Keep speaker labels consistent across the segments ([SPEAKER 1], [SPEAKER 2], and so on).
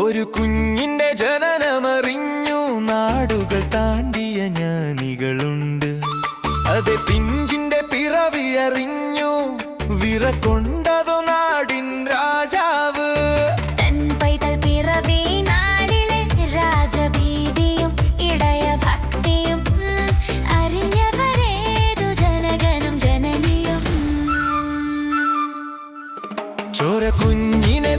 [SPEAKER 1] ഒരു കുഞ്ഞിന്റെ ജനനമറിഞ്ഞു നാടുകൾ താണ്ടിയ ഞാനികളുണ്ട് അതെ പിഞ്ചിന്റെ പിറവി പിറവിയറിഞ്ഞു വിറക്കൊണ്ടതു നാടിൻ രാജാവ്. ചോര കുഞ്ഞിനെ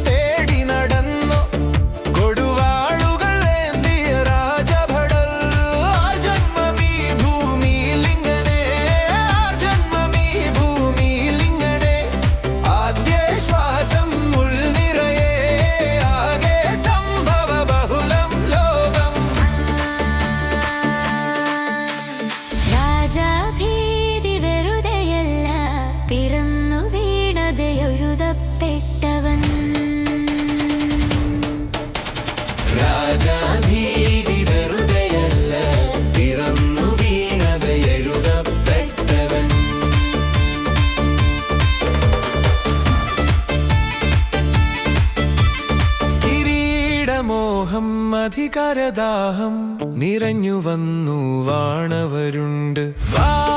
[SPEAKER 1] മോഹം അധികാരദാഹം നിറഞ്ഞു വന്നു വാണവരുണ്ട്. വാ